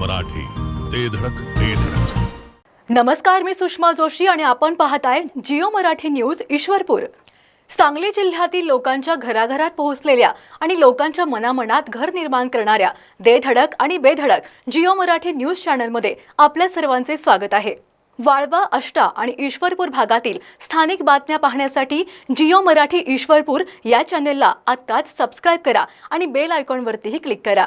मराठी. ते धडक ते धडक. नमस्कार मी सुषमा जोशी आणि आपण पाहताय जिओ मराठी न्यूज ईश्वरपूर. सांगली जिल्ह्यातील लोकांच्या घराघरात पोहोचलेल्या आणि लोकांच्या मनामनात घर निर्माण करणाऱ्या देधडक आणि बेधडक जिओ मराठी न्यूज चॅनलमध्ये आपल्या सर्वांचे स्वागत आहे. वाळवा अष्टा आणि ईश्वरपूर भागातील स्थानिक बातम्या पाहण्यासाठी जिओ मराठी ईश्वरपूर या चॅनेलला आत्ताच सबस्क्राईब करा आणि बेल आयकॉनवरतीही क्लिक करा.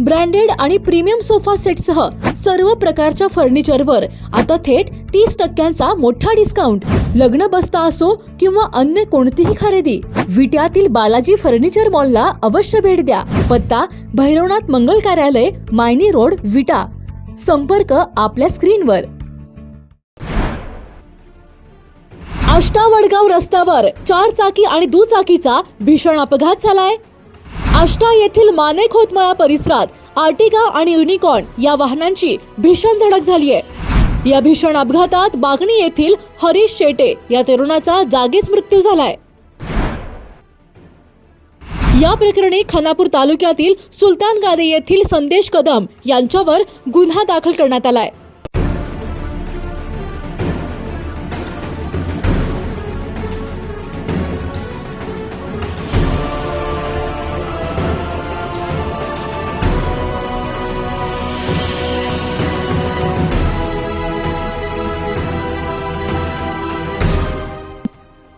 ब्रँडेड आणि प्रीमियम सोफा सेटसह सर्व प्रकारच्या फर्निचरवर आता थेट तीस टक्क्यांचा मोठा डिस्काउंट. लग्न बसता असो किंवा अन्य कोणतीही खरेदी विट्यातील बालाजी फर्निचर मॉलला अवश्य भेट द्या. पत्ता भैरवनाथ मंगल कार्यालय मायनी रोड विटा. संपर्क आपल्या स्क्रीनवर. आष्टा वडगाव रस्त्यावर चार चाकी आणि दुचाकीचा भीषण अपघात झालाय. आष्टा येथील माने खोतमळा परिसरात आर्टिगा आणि युनिकॉर्न या वाहनांची भीषण धडक झाली आहे. या भीषण अपघातात बागणी येथील हरीश शेटे या तरुणाचा जागीच मृत्यू झालाय. या प्रकरणी खानापूर तालुक्यातील सुलतान गादे येथील संदेश कदम यांच्यावर गुन्हा दाखल करण्यात आलाय.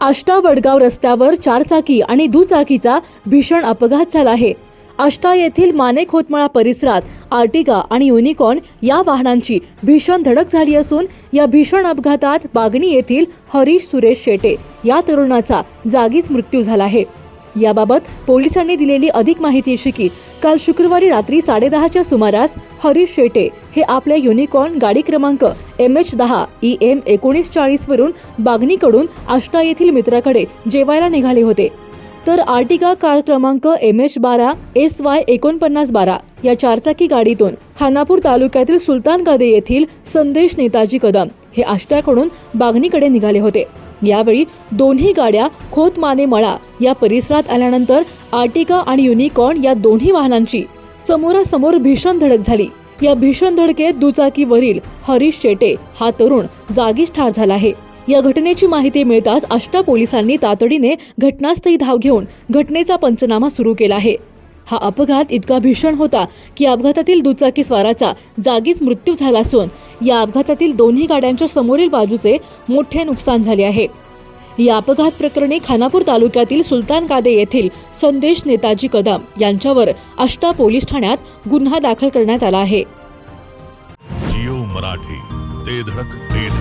आष्टा वडगाव रस्त्यावर चारचाकी आणि दुचाकीचा भीषण अपघात झाला आहे. आष्टा येथील माने खोतमळा परिसरात आर्टिगा आणि युनिकॉर्न या वाहनांची भीषण धडक झाली असून या भीषण अपघातात बागणी येथील हरीश सुरेश शेटे या तरुणाचा जागीच मृत्यू झाला आहे. याबाबत पोलिसांनी दिलेली अधिक माहिती अशी की काल शुक्रवारी रात्री साडेदहाच्या सुमारास हरीश शेटे हे आपल्या युनिकॉर्न गाडी क्रमांक एम एच दहा ई एम एकोणीस चाळीस वरून बागणीकडून आष्टा येथील मित्राकडे जेवायला निघाले होते. तर आर्टिका कार क्रमांक एम एच बारा एस वाय एकोणपन्नास बारा या चारचाकी गाडीतून खानापूर तालुक्यातील सुलतान गादे येथील संदेश नेताजी कदम हे आष्ट्याकडून बागणीकडे निघाले होते. यावेळी दोन्ही गाड्या खोतमाने मळा या परिसरात आल्यानंतर आर्टिका आणि युनिकॉर्न या दोन्ही वाहनांची समोरासमोर भीषण धडक झाली. या भीषण धडकेत दुचाकीवरील हरीश शेटे हा तरुण जागीच ठार झाला आहे. या घटनेची माहिती मिळताच आष्टा पोलिसांनी तातडीने घटनास्थळी धाव घेऊन घटनेचा पंचनामा सुरू केला आहे. हा अपघात इतका भीषण होता की अपघातातील दुचाकी स्वाराचा जागीच मृत्यू झाला असून या अपघातातील दोन्ही गाड्यांच्या समोरील बाजूचे मोठे नुकसान झाले आहे. या अपघात प्रकरणी खानापूर तालुक्यातील सुलतान कादे येथील संदेश नेताजी कदम यांच्यावर आष्टा पोलीस ठाण्यात गुन्हा दाखल करण्यात आला आहे. जिओ मराठी ते धडक ते धडक.